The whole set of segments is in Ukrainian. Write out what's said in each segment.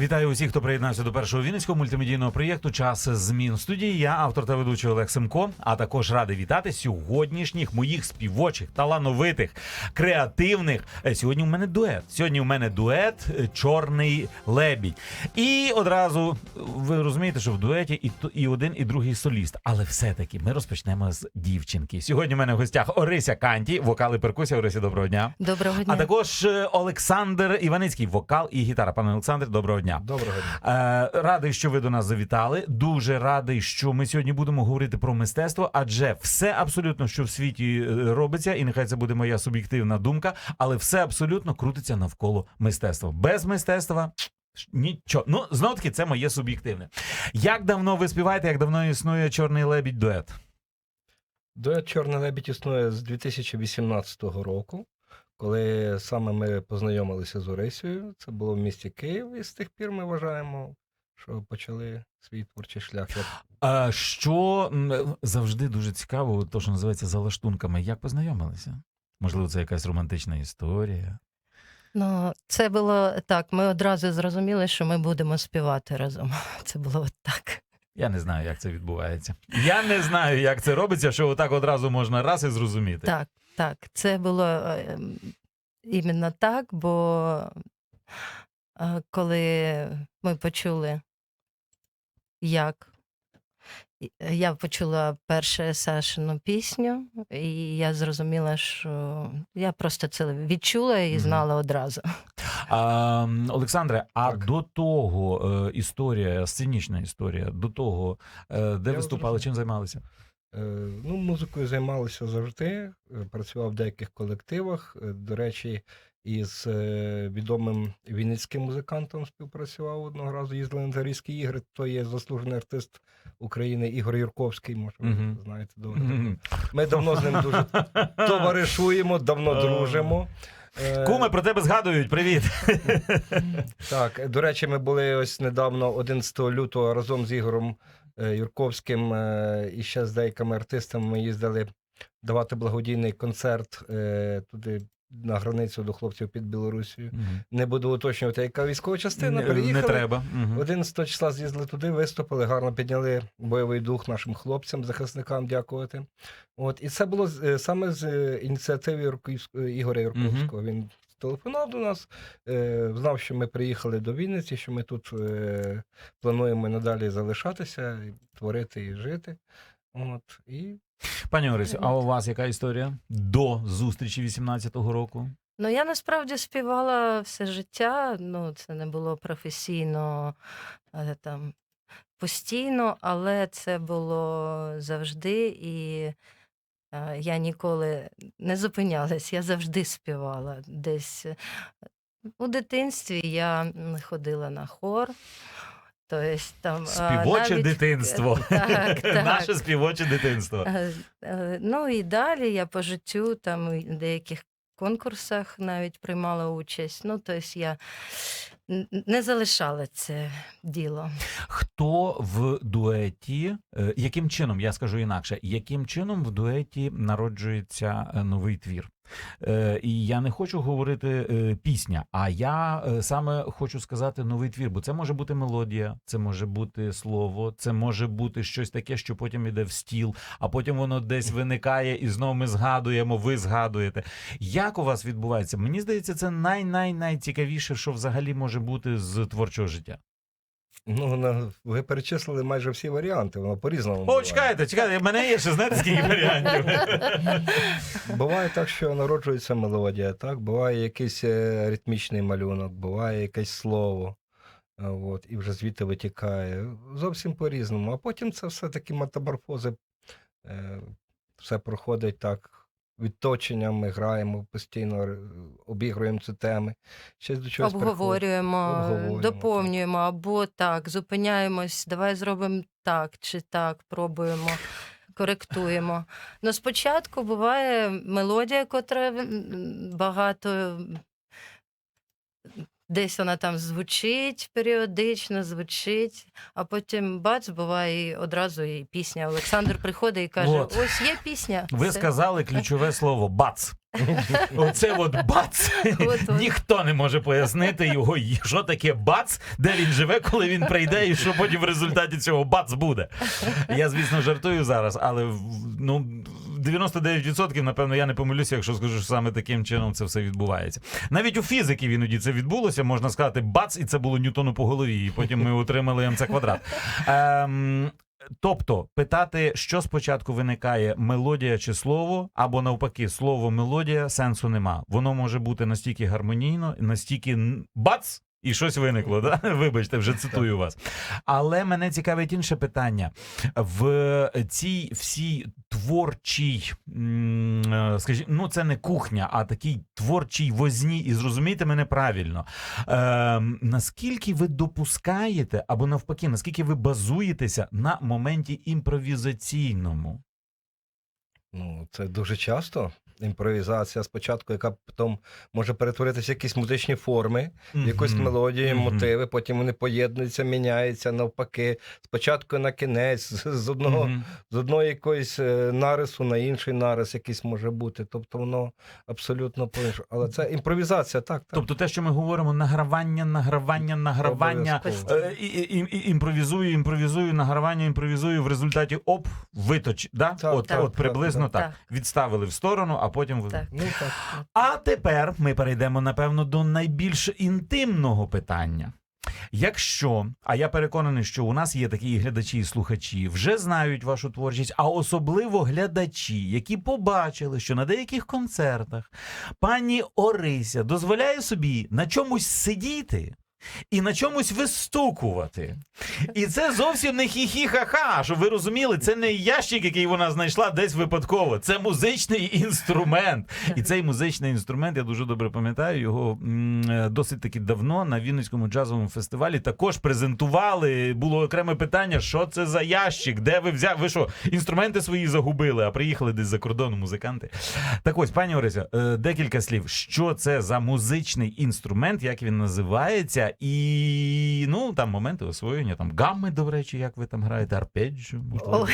Вітаю усіх, хто приєднався до першого вінницького мультимедійного проєкту Час змін в студії. Я автор та ведучий Олег Семко. А також радий вітати сьогоднішніх моїх співочих, талановитих, креативних. Е, Сьогодні у мене дует. Сьогодні у мене дует е, Чорний лебідь. І одразу ви розумієте, що в дуеті і, і один, і другий соліст. Але все-таки ми розпочнемо з дівчинки. Сьогодні у мене в гостях Орися Канті, вокал і перкусія. Орисі, доброго дня. Доброго дня. А також е, Олександр Іваницький, вокал і гітара. Пане Олександр, доброго дня. Доброго дня. Е, радий, що ви до нас завітали. Дуже радий, що ми сьогодні будемо говорити про мистецтво, адже все абсолютно, що в світі е, робиться, і нехай це буде моя суб'єктивна думка, але все абсолютно крутиться навколо мистецтва. Без мистецтва. Нічого. Ну, знов таки, це моє суб'єктивне. Як давно ви співаєте, як давно існує чорний лебідь дует? Дует Чорний лебідь існує з 2018 року, коли саме ми познайомилися з Орисією. Це було в місті Київ, і з тих пір ми вважаємо, що почали свій творчий шлях. А що завжди дуже цікаво, то що називається за лаштунками. Як познайомилися? Можливо, це якась романтична історія. Ну, це було так. Ми одразу зрозуміли, що ми будемо співати разом. Це було от так. Я не знаю, як це відбувається. Я не знаю, як це робиться, що отак одразу можна раз і зрозуміти. Так, так. Це було е, іменно так, бо коли ми почули, як е, я почула першу Сашину пісню, і я зрозуміла, що я просто це відчула і знала одразу. А, Олександре, а Так. до того е, історія, сценічна історія, до того, е, де Я виступали, чим займалися? Е, Ну, музикою займалися завжди. е, Працював в деяких колективах. Е, До речі, із відомим вінницьким музикантом співпрацював одного разу. Їздили на Англійські ігри. То є заслужений артист України Ігор Юрковський. Може, ви знаєте добре. Ми давно з ним дуже товаришуємо, давно дружимо. Куми про тебе згадують. Привіт. Так, до речі, ми були ось недавно, 11 лютого, разом з Ігорем е, Юрковським е, і ще з деякими артистами ми їздили давати благодійний концерт е, туди на границю до хлопців під Білорусією. Мгм. Не буду уточнювати, яка військова частина. Не, Приїхали. не треба. Мгм. 11 числа з'їздили туди, виступили, гарно підняли бойовий дух нашим хлопцям, захисникам дякувати. От, і це було е, саме з е, ініціативи Юрківського, Ігоря Юрковського. Він телефонував до нас, е, знав, що ми приїхали до Вінниці, що ми тут е, плануємо надалі залишатися, творити і жити. От, і Пані Орисю, а у вас яка історія до зустрічі 18-го року? Ну, я насправді співала все життя. Ну, це не було професійно е, там постійно, але це було завжди, і я ніколи не зупинялась, я завжди співала. Десь е, у дитинстві я ходила на хор. Тобто, там, е, Співоче навіть- дитинство. Так, так. Наше співоче дитинство. Е, е, Ну і далі я по життю там в деяких конкурсах навіть приймала участь. Ну, тобто я не залишали це діло. Хто в дуеті, е, яким чином, я скажу інакше, яким чином в дуеті народжується е, новий твір? Е, І я не хочу говорити е, пісня, а я е, саме хочу сказати новий твір, бо це може бути мелодія, це може бути слово, це може бути щось таке, що потім іде в стіл, а потім воно десь виникає, і знову ми згадуємо, ви згадуєте. Як у вас відбувається? Мені здається, це най-най-найцікавіше, що взагалі може бути з творчого життя. Ну, на- ви перечислили майже всі варіанти, воно по-різному. О, буває. чекайте, чекайте, в мене є ще знаєте скільки варіантів. Буває так, що народжується мелодія, так? буває якийсь е, ритмічний малюнок, буває якесь слово, а, от, і вже звідти витікає. Зовсім по-різному. А потім це все такі метаморфози, е, все проходить так. Відточенням ми граємо постійно, обігруємо ці теми. Щось до чогось. Обговорюємо, Обговорюємо, доповнюємо або так, зупиняємось, давай зробимо так чи так, пробуємо. Коректуємо. Ну, спочатку буває мелодія, котра багато десь вона там звучить періодично, звучить, а потім бац, буває і одразу і пісня. Олександр приходить і каже: Вот. ось є пісня. Ви Все. сказали ключове слово бац. Оце от бац. Ніхто не може пояснити його, що таке бац, де він живе, коли він прийде, і що потім в результаті цього бац буде. Я, звісно, жартую зараз, але ну. 99% напевно я не помилюся, якщо скажу, що саме таким чином це все відбувається. Навіть у фізиків іноді це відбулося, можна сказати, бац, і це було Ньютону по голові, і потім ми отримали МЦ квадрат. Ем, Тобто питати, що спочатку виникає мелодія чи слово, або навпаки, слово мелодія сенсу нема. Воно може бути настільки гармонійно, настільки бац. І щось виникло, да? Вибачте, вже цитую вас. Але мене цікавить інше питання. В цій всій творчій, е, скажімо, ну це не кухня, а такій творчій возні, і зрозумійте мене правильно. Е, наскільки ви допускаєте, або навпаки, наскільки ви базуєтеся на моменті імпровізаційному? Ну, це дуже часто. Імпровізація спочатку, яка потім може перетворитися в якісь музичні форми, в якусь мелодію, Мгм. мотиви, потім вони поєднуються, міняються навпаки. Спочатку на кінець, з- з одного, Мгм. з одного якоїсь е, нарису на інший нарис якийсь може бути. Тобто воно абсолютно по-іншому. Але це імпровізація, так. так. Тобто те, що ми говоримо, награвання, награвання, награвання. Е, і, і, і, імпровізую, імпровізую, награвання, імпровізую. В результаті оп, виточ. Да? Так, от, так, от приблизно так, так, Відставили в сторону, а потім Так. Ну, так. А тепер ми перейдемо, напевно, до найбільш інтимного питання. Якщо, а я переконаний, що у нас є такі глядачі і слухачі, вже знають вашу творчість, а особливо глядачі, які побачили, що на деяких концертах пані Орися дозволяє собі на чомусь сидіти. І на чомусь вистукувати. І це зовсім не хі-хі-ха-ха. Щоб ви розуміли, це не ящик, який вона знайшла десь випадково. Це музичний інструмент. І цей музичний інструмент, я дуже добре пам'ятаю, його е, досить таки давно на Вінницькому джазовому фестивалі також презентували. Було окреме питання: що це за ящик? Де ви взяли? Ви що, інструменти свої загубили, а приїхали десь за кордону музиканти. Так ось, пані Орися, е, декілька слів. Що це за музичний інструмент, як він називається, і ну там моменти освоєння, там гамми, до речі, як ви там граєте, арпеджіо.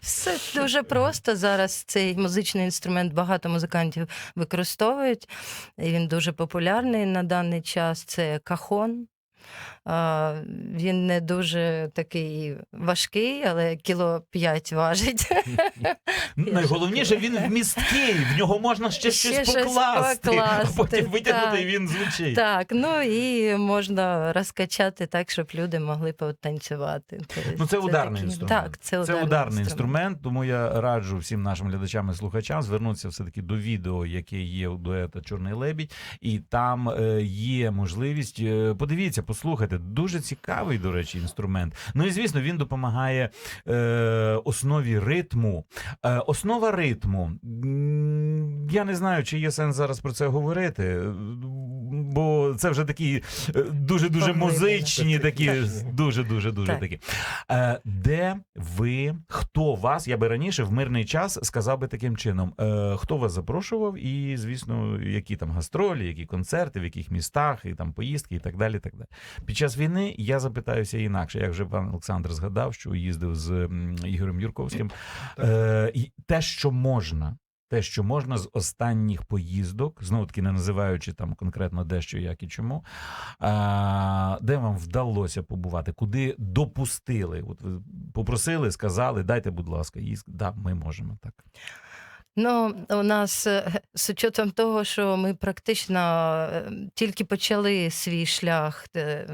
Все дуже просто. Зараз цей музичний інструмент багато музикантів використовують. Він дуже популярний на даний час. Це кахон. Він не дуже такий важкий, але кіло 5 важить. Найголовніше, він вмісткий, в нього можна ще, Ще щось щось покласти, а потім витягнути, так. і він звучить. Так, ну і можна розкачати так, щоб люди могли потанцювати. Тобто Ну, це ударний такий- інструмент. Так, це Це ударний, ударний інструмент, тому я раджу всім нашим глядачам і слухачам звернутися все-таки до відео, яке є у дуета Чорний лебідь, і там е, є можливість. е, подивіться, послухайте. Дуже цікавий, до речі, інструмент. Ну і звісно, він допомагає е, основі ритму. Е, основа ритму. Я не знаю, чи є сенс зараз про це говорити, бо це вже такі дуже дуже музичні, такі дуже дуже дуже Так. такі. Е, де ви, хто вас, я би раніше в мирний час сказав би таким чином, е, хто вас запрошував, і, звісно, які там гастролі, які концерти, в яких містах, і там поїздки, і так далі. і так далі. Під час війни я запитаюся інакше, як вже пан Олександр згадав, що їздив з Ігорем Юрковським. Е, те, що можна. Те, що можна з останніх поїздок, знову таки не називаючи там конкретно де, що, як і чому, а, де вам вдалося побувати, куди допустили? От ви попросили, сказали, дайте, будь ласка, їзд. Да, ми можемо так. Ну, у нас е, з учетом того, що ми практично е, тільки почали свій шлях е,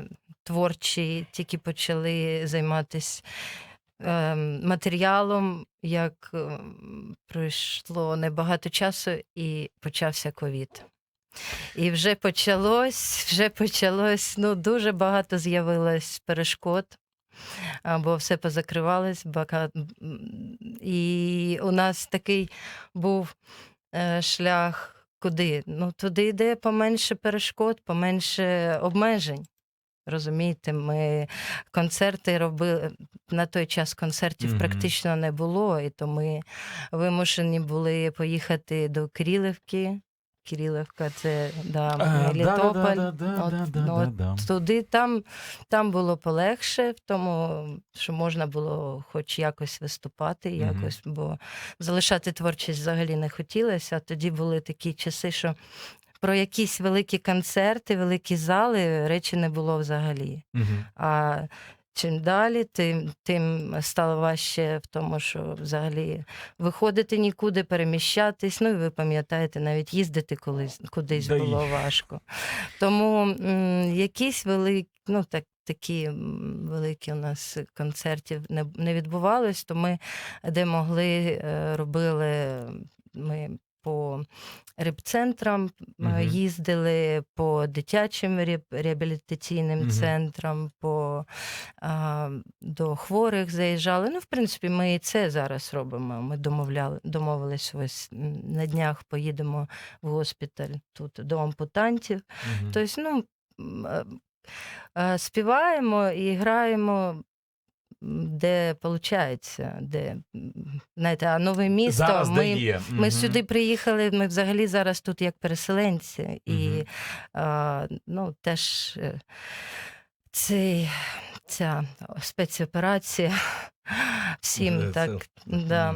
творчий, тільки почали займатися матеріалом, як е, пройшло небагато часу, і почався ковід. І вже почалось, вже почалось, ну, дуже багато з'явилось перешкод. Бо все позакривалось, бака... і у нас такий був е, шлях куди? Ну, туди йде поменше перешкод, поменше обмежень. Розумієте, ми концерти робили на той час концертів Мгм. практично не було, і то ми вимушені були поїхати до Крілівки Кирилівка, це да, Е, Мелітополь. да-да-да-да-да, От, да-да-да-да. ну, от туди там, там було полегше, в тому, що можна було хоч якось виступати, якось, бо залишати творчість взагалі не хотілося. А тоді були такі часи, що про якісь великі концерти, великі зали речі не було взагалі. Мгм. А чим далі, тим, тим стало важче в тому, що взагалі виходити нікуди, переміщатись. Ну і ви пам'ятаєте, навіть їздити колись кудись Да було важко. Тому м, якісь великі, ну так. Такі великі у нас концертів не, не відбувалось, то ми де могли е, робили ми по репцентрам, Мгм. їздили по дитячим реабілітаційним Мгм. центрам, по, а, до хворих заїжджали. Ну, в принципі, ми і це зараз робимо. Ми домовляли, домовились ось на днях поїдемо в госпіталь тут до ампутантів. Мгм. Тобто, ну, співаємо і граємо. Де виходить, де знаєте, а нове місто. Зараз ми, де є. ми Мгм. сюди приїхали. Ми взагалі зараз тут як переселенці, і Мгм. а, ну, теж е, цей, ця спецоперація всім Вже так, це- да,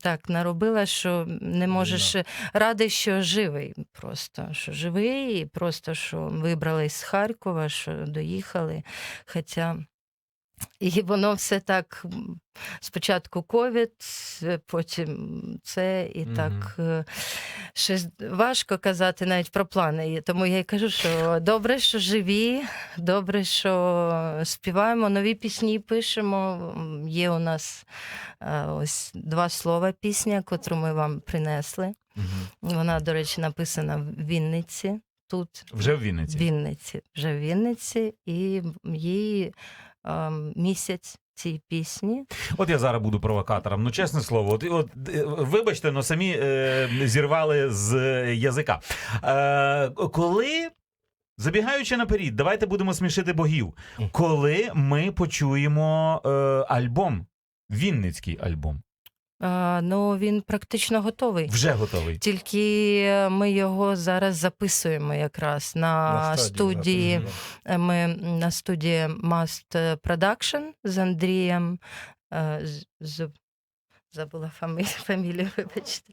так наробила, що не можеш радий, що живий просто, що живий, і просто що вибрались з Харкова, що доїхали. Хоча і воно все так спочатку ковід, е, потім це, і так е, щось важко казати навіть про плани. Тому я й кажу, що добре, що живі, добре, що співаємо, нові пісні пишемо. Є у нас е, ось два слова пісня, котру ми вам принесли. Вона, до речі, написана в Вінниці. Тут Вже в Вінниці. Вінниці, вже в Вінниці, і ем, місяць цій пісні. От я зараз буду провокатором. Ну, чесне слово, от, от е, вибачте, но самі е, зірвали з язика. Е, коли. Забігаючи наперед, давайте будемо смішити богів. Коли ми почуємо е, альбом, Вінницький альбом, А, ну, він практично готовий. вже готовий. Тільки ми його зараз записуємо якраз на, На студії. Е, Ми на студії Must Production з Андрієм. е, з- з- Забула фамілію, фамілію, вибачте.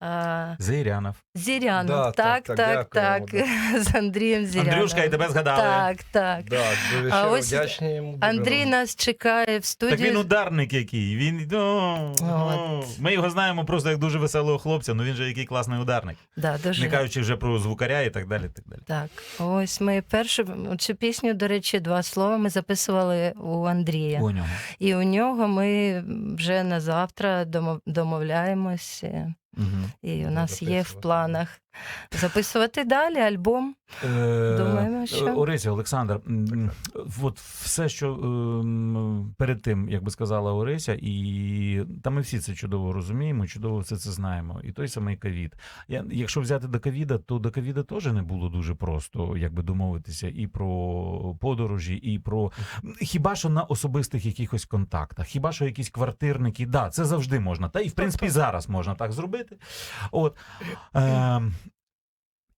А, Зирянов. Зірянов. Да, так, так, так, так. З Андрієм Зіряновим. Андрюшка, і тебе згадали. Так, так. Да, дуже А щиро ось вдячні йому. дуже Андрій вам. нас чекає в студії. Так він ударник який. Він о, о. Ми його знаємо просто як дуже веселого хлопця. Ну він же який класний ударник. Да, дуже. Не кажучи вже про звукаря і так далі. Так далі. Так, ось ми першу цю пісню, до речі, два слова ми записували у Андрія. У нього. І у нього ми вже на завтра домов- домовляємось. е, Угу. І у нас є в планах записувати далі альбом. Думаємо, що- Е, Орися, Олександр, от все, що ем, перед тим, як би сказала Орися, і та ми всі це чудово розуміємо, чудово все це знаємо. І той самий ковід. Якщо взяти до ковіда, то до ковіда теж не було дуже просто, як би домовитися, і про подорожі, і про хіба що на особистих якихось контактах, хіба що якісь квартирники, да, це завжди можна. Та і в принципі зараз можна так зробити. От. Е,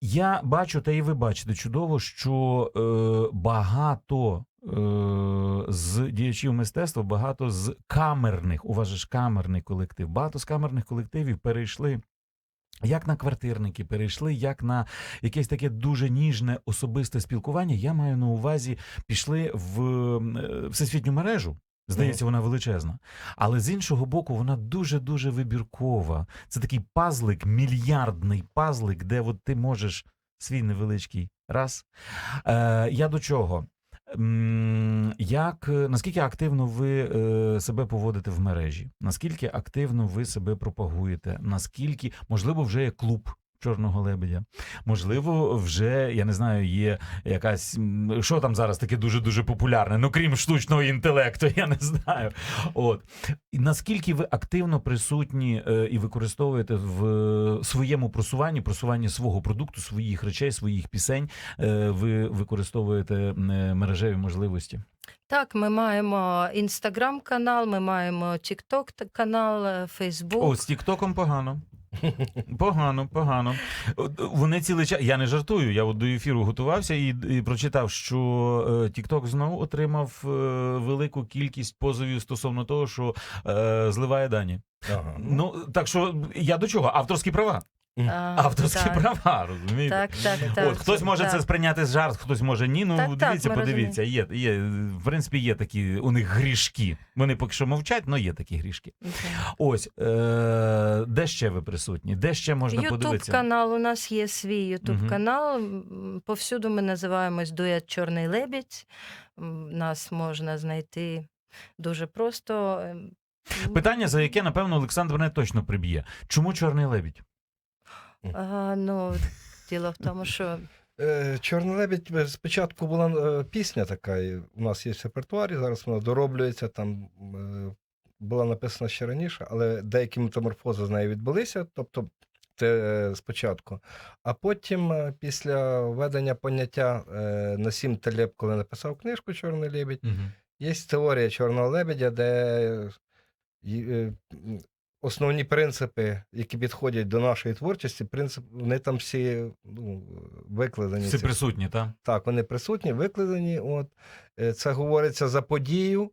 я бачу, та і ви бачите чудово, що е, багато е, з діячів мистецтва, багато з камерних, у камерний колектив, багато з камерних колективів перейшли. Як на квартирники перейшли, як на якесь таке дуже ніжне особисте спілкування. Я маю на увазі, пішли в е, всесвітню мережу. Здається, вона величезна. Але з іншого боку, вона дуже дуже вибіркова. Це такий пазлик, мільярдний пазлик, де от ти можеш свій невеличкий раз. Е, я до чого? Як наскільки активно ви е, себе поводите в мережі? Наскільки активно ви себе пропагуєте? Наскільки можливо вже є клуб чорного лебедя? Можливо, вже я не знаю, є якась що там зараз таке дуже дуже популярне, ну крім штучного інтелекту, я не знаю. От і наскільки ви активно присутні е, і використовуєте в е, своєму просуванні, просуванні свого продукту, своїх речей, своїх пісень, е, ви використовуєте мережеві можливості? Так, ми маємо інстаграм-канал, ми маємо тікток канал, Фейсбук. О, з Тіктоком погано. Погано, погано. Вони цілий час. Я не жартую. Я от до ефіру готувався і, і прочитав, що е, TikTok знову отримав е, велику кількість позовів стосовно того, що е, зливає дані. Ага. Ну так що я до чого? Авторські права. Авторські так, права, розумієте? Так, так, так. От хтось може так. це сприйняти з жарт, хтось може ні. Ну Так, так, дивіться, ми подивіться. Є, є, в принципі, є такі у них грішки. Вони поки що мовчать, але є такі грішки. Ось е- де ще ви присутні? Де ще можна Ютуб подивитися? канал. У нас є свій Ютуб Мгм. канал. М, Повсюду ми називаємось дует Чорний лебідь. Нас можна знайти дуже просто. Ем, Питання, за яке, напевно, Олександр мене точно приб'є. Чому чорний лебідь? А, ну, діло в тому, що Е, Чорний лебідь е, спочатку була е, пісня така, і у нас є в репертуарі, зараз вона дороблюється, там була написана ще раніше, але деякі метаморфози з нею відбулися, тобто це спочатку. А потім, після введення поняття Насім Талеб, коли написав книжку Чорний лебідь, Є теорія чорного лебедя, де основні принципи, які підходять до нашої творчості, принцип, вони там всі ну, викладені. Всі присутні, так? Так, вони присутні, викладені. От. Е, Це говориться за подію,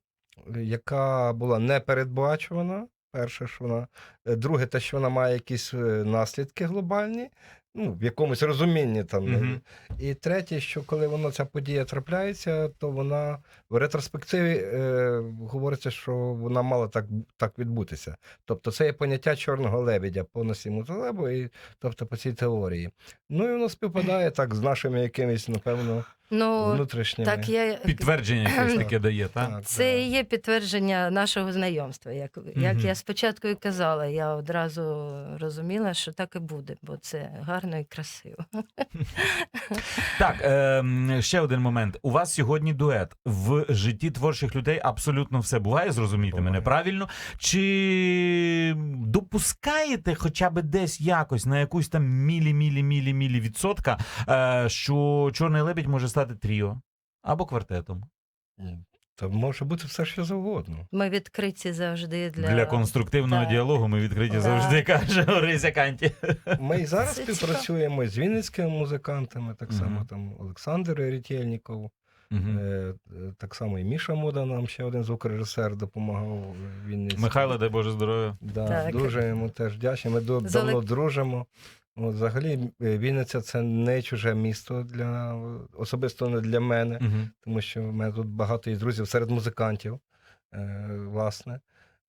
е, яка була непередбачувана. Перше, що вона. Е, Друге, те, що вона має якісь наслідки глобальні, ну, в якомусь розумінні там. Угу. І третє, що коли воно ця подія трапляється, то вона в ретроспективі е, говориться, що вона мала так, так відбутися. Тобто це є поняття чорного лебедя по носіму Талебу, і тобто по цій теорії. Ну і воно співпадає так з нашими якимись, напевно, ну, внутрішніми. так я Підтвердження якесь таке дає, так? Так, Це і є підтвердження нашого знайомства. Як, як я спочатку і казала, я одразу розуміла, що так і буде, бо це гарно і красиво. Так, е, ще один момент. У вас сьогодні дует. В житті творчих людей абсолютно все буває, зрозумійте Буває. мене правильно. Чи допускаєте хоча б десь якось на якусь там мілі-мілі-мілі-мілі відсотка, е, що Чорний лебідь може стати тріо або квартетом? То може бути все, що завгодно. Ми відкриті завжди для, Для, конструктивного Так. діалогу ми відкриті Да. завжди, каже Орися Канті. Ми і зараз Це співпрацюємо з вінницькими музикантами, так само Мгм. там Олександр Ретєльніков. Мгм. Е, е, Так само і Міша Мода нам ще один звукорежисер допомагав. в Михайло, дай Боже здоров'я. Да, Так. Дуже йому теж вдячні. Ми до- З давно Олег- дружимо. От, взагалі, е, Вінниця це не чуже місто для особисто не для мене, Мгм. тому що в мене тут багато є друзів серед музикантів, е, власне.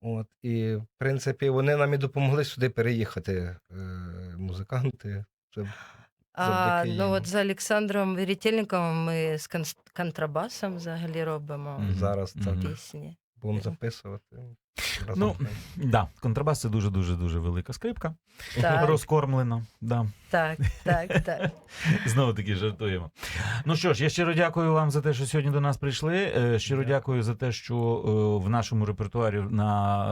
От, і, в принципі, вони нам і допомогли сюди переїхати. Е, музиканти. Це А, ну їм. от з Олександром Вірітельниковим ми з контрабасом взагалі робимо Мгм. зараз так Мгм. пісні. будемо записувати. Ну. Да, контрабас це дуже дуже дуже велика скрипка. Так, Розкормлена. Да. так, так, так. Знову таки жартуємо. Ну що ж, я щиро дякую вам за те, що сьогодні до нас прийшли. Е, Щиро Дякую. дякую за те, що е, в нашому репертуарі на,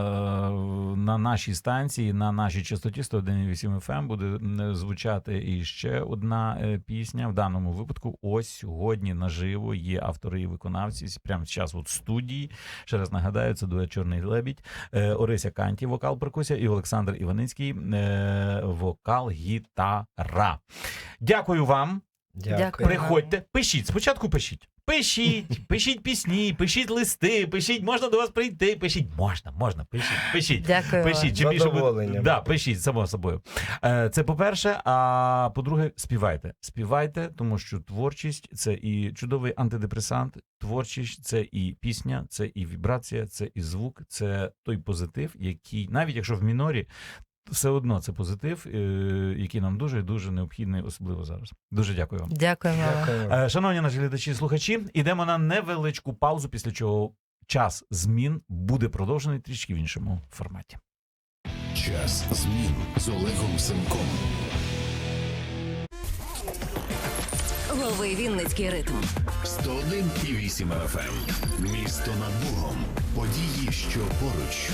е, на нашій станції, на нашій частоті 101,8 FM буде м, звучати і ще одна е, пісня. В даному випадку, ось сьогодні наживо є автори і виконавці. Прямо зараз от в студії. Ще раз нагадаю, це дует Чорний лебідь, е, Орися Канті, вокал перкусія, і Олександр Іваницький, е, вокал гітара. Дякую вам. Дякую. Приходьте, пишіть. Спочатку пишіть. Пишіть, пишіть пісні, пишіть листи, пишіть, можна до вас прийти. Пишіть, можна, можна, пишіть, пишіть. Дякую. Пишіть, чим більше ви- да, пишіть само собою. Е, Це по-перше. А по-друге, співайте. Співайте, тому що творчість це і чудовий антидепресант. Творчість це і пісня, це і вібрація, це і звук, це той позитив, який, навіть якщо в мінорі, все одно це позитив, е, який нам дуже дуже необхідний, особливо зараз. Дуже дякую вам. Дякую вам. Е, Шановні наші глядачі і слухачі, ідемо на невеличку паузу, після чого час змін буде продовжений трішки в іншому форматі. Час змін з Олегом Семком. Лови Вінницький ритм. 101,8 FM. Місто над Богом. Події, що поруч.